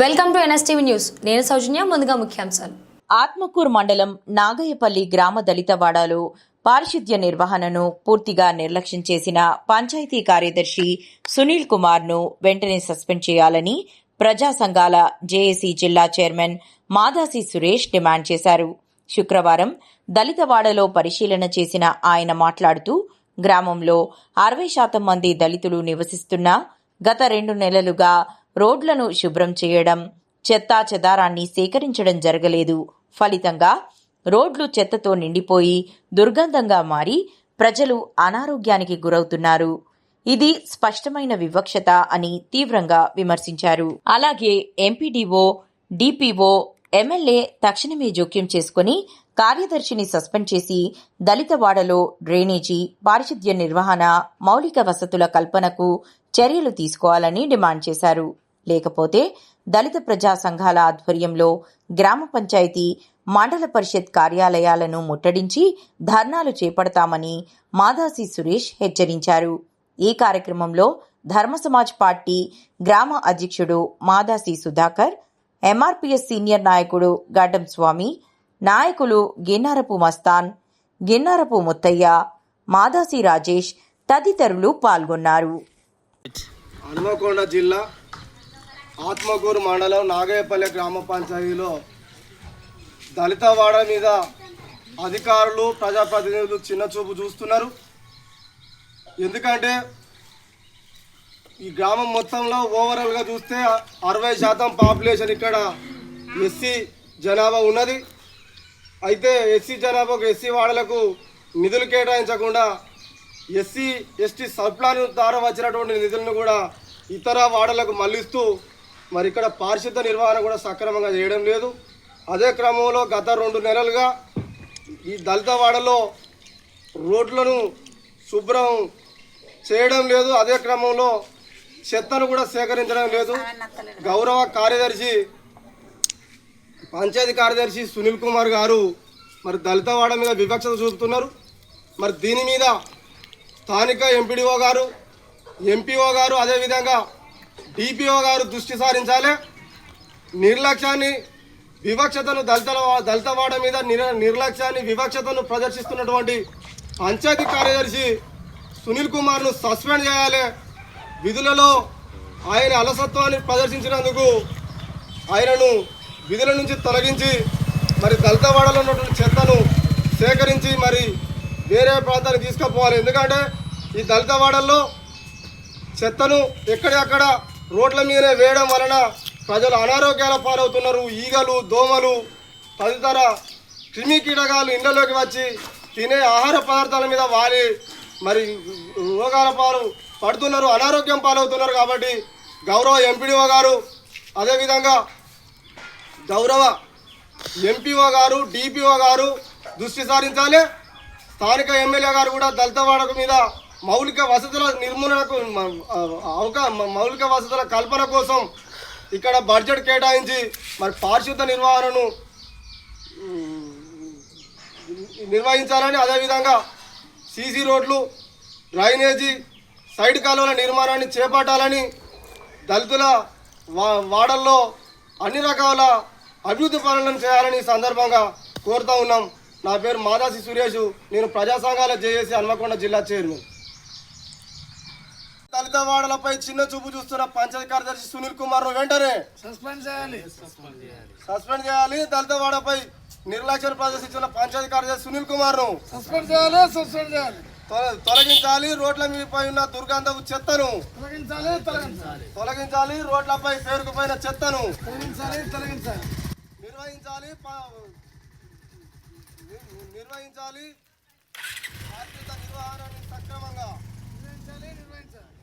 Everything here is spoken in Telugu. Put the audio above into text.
Welcome to NSTV news. నేను సౌజన్య ముందుగా ముఖ్యాంశాలు. ఆత్మకూరు మండలం నాగయ్యపల్లి గ్రామ దళితవాడలో పారిశుద్ధ్య నిర్వహణను పూర్తిగా నిర్లక్ష్యం చేసిన పంచాయతీ కార్యదర్శి సునీల్ కుమార్ను వెంటనే సస్పెండ్ చేయాలని ప్రజా సంఘాల జేఏసీ జిల్లా చైర్మన్ మాదాసి సురేష్ డిమాండ్ చేశారు. శుక్రవారం దళితవాడలో పరిశీలన చేసిన ఆయన మాట్లాడుతూ గ్రామంలో అరవై శాతం మంది దళితులు నివసిస్తున్నా గత రెండు నెలలుగా రోడ్లను శుభ్రం చేయడం చెత్తా చెదారాన్ని సేకరించడం జరగలేదు. ఫలితంగా రోడ్లు చెత్తతో నిండిపోయి దుర్గంధంగా మారి ప్రజలు అనారోగ్యానికి గురవుతున్నారు. ఇది స్పష్టమైన వివక్షత అని తీవ్రంగా విమర్శించారు. అలాగే ఎంపీడీఓ డిపిఓ ఎమ్మెల్యే తక్షణమే జోక్యం చేసుకుని కార్యదర్శిని సస్పెండ్ చేసి దళిత వాడలో డ్రైనేజీ పారిశుద్ధ్య నిర్వహణ మౌలిక వసతుల కల్పనకు చర్యలు తీసుకోవాలని డిమాండ్ చేశారు. లేకపోతే దళిత ప్రజా సంఘాల ఆధ్వర్యంలో గ్రామ పంచాయతీ మండల పరిషత్ కార్యాలయాలను ముట్టడించి ధర్నాలు చేపడతామని మాదాసి సురేష్ హెచ్చరించారు. ఈ కార్యక్రమంలో ధర్మ సమాజ్ పార్టీ గ్రామ అధ్యక్షుడు మాదాసి సుధాకర్ ఎంఆర్పీఎస్ సీనియర్ నాయకుడు గడ్డం స్వామి నాయకులు గిన్నారపు మస్తాన్ గిన్నారపు ముత్తయ్య మాదాసి రాజేష్ తదితరులు పాల్గొన్నారు. హనుమకొండ జిల్లా ఆత్మకూరు మండలం నాగయ్యపల్లె గ్రామ పంచాయతీలో దళితవాడ మీద అధికారులు ప్రజాప్రతినిధులు చిన్న చూపు చూస్తున్నారు. ఎందుకంటే ఈ గ్రామం మొత్తంలో ఓవరాల్గా చూస్తే అరవై శాతం పాపులేషన్ ఇక్కడ ఎస్సీ జనాభా ఉన్నది. అయితే ఎస్సీ జనాభాకు ఎస్సీ వాడలకు నిధులు కేటాయించకుండా ఎస్సీ ఎస్టీ సబ్ప్లాన్ ద్వారా వచ్చినటువంటి నిధులను కూడా ఇతర వాడలకు మళ్ళిస్తూ మరి ఇక్కడ పారిశుద్ధ నిర్వహణ కూడా సక్రమంగా చేయడం లేదు. అదే క్రమంలో గత రెండు నెలలుగా ఈ దళితవాడలో రోడ్లను శుభ్రం చేయడం లేదు. అదే క్రమంలో చెత్తను కూడా సేకరించడం లేదు. గౌరవ కార్యదర్శి పంచాయతీ కార్యదర్శి సునీల్ కుమార్ గారు మరి దళితవాడ మీద వివక్షత చూపుతున్నారు. మరి దీని మీద స్థానిక ఎంపీడీఓ గారు ఎంపీఓ గారు అదేవిధంగా డిపిఓ గారు దృష్టి సారించాలి. నిర్లక్ష్యాన్ని వివక్షతను దళితల దళితవాడ మీద నిర్లక్ష్యాన్ని వివక్షతను ప్రదర్శిస్తున్నటువంటి పంచాయతీ కార్యదర్శి సునీల్ కుమార్ను సస్పెండ్ చేయాలి. విధులలో ఆయన అలసత్వాన్ని ప్రదర్శించినందుకు ఆయనను విధుల నుంచి తొలగించి మరి దళితవాడలో ఉన్నటువంటి చెత్తను సేకరించి మరి వేరే ప్రాంతానికి తీసుకుపోవాలి. ఎందుకంటే ఈ దళితవాడల్లో చెత్తను ఎక్కడెక్కడ రోడ్ల మీదనే వేయడం వలన ప్రజలు అనారోగ్యాల పాలవుతున్నారు. ఈగలు దోమలు తదితర క్రిమి కీటకాలు ఇళ్ళలోకి వచ్చి తినే ఆహార పదార్థాల మీద వాలి మరి రోగాల పాలు పడుతున్నారు అనారోగ్యం పాలవుతున్నారు కాబట్టి గౌరవ ఎంపీడీఓ గారు అదేవిధంగా గౌరవ ఎంపీఓ గారు డిపిఓ గారు దృష్టి సారించాలి. స్థానిక ఎమ్మెల్యే గారు కూడా దళిత వాడక మీద మౌలిక వసతుల నిర్మూలనకు మ- మౌలిక వసతుల కల్పన కోసం ఇక్కడ బడ్జెట్ కేటాయించి మరి పారిశుద్ధ నిర్వహణను నిర్వహించాలని అదేవిధంగా సీసీ రోడ్లు డ్రైనేజీ సైడ్ కాలువల నిర్మాణాన్ని చేపట్టాలని దళితుల వా వాడల్లో అన్ని రకాల అభివృద్ధి పనులను చేయాలని సందర్భంగా కోరుతా ఉన్నాం. నా పేరు మాదాసి సురేష్ నేను ప్రజా సంఘాల జేఏసీ హన్మకొండ జిల్లా చైర్మన్. దళిత వాడలపై చిన్న చూపు చూస్తున్న పంచాయతీ కార్యదర్శి సునీల్ కుమార్ వెంటనే సస్పెండ్ చేయాలి. సస్పెండ్ చేయాలి. దళిత వాడపై నిర్లక్ష్యం ప్రదర్శించిన పంచాయతీ కార్యదర్శి సునీల్ కుమార్ను సస్పెండ్ చేయాలి సస్పెండ్ చేయాలి. తొలగించాలి. రోడ్ల మీదపై ఉన్న దుర్గంధపు చెత్తను తొలగించాలి తొలగించాలి. తొలగించాలి. రోడ్లపై పేరుకుపోయిన చెత్తను తొలగించాలి తొలగించాలి. నిర్వహించాలి. ని- నిర్వహించాలి. ఆర్థిక నిర్వహణని సక్రమంగా నిర్వహించాలి నిర్వహించాలి.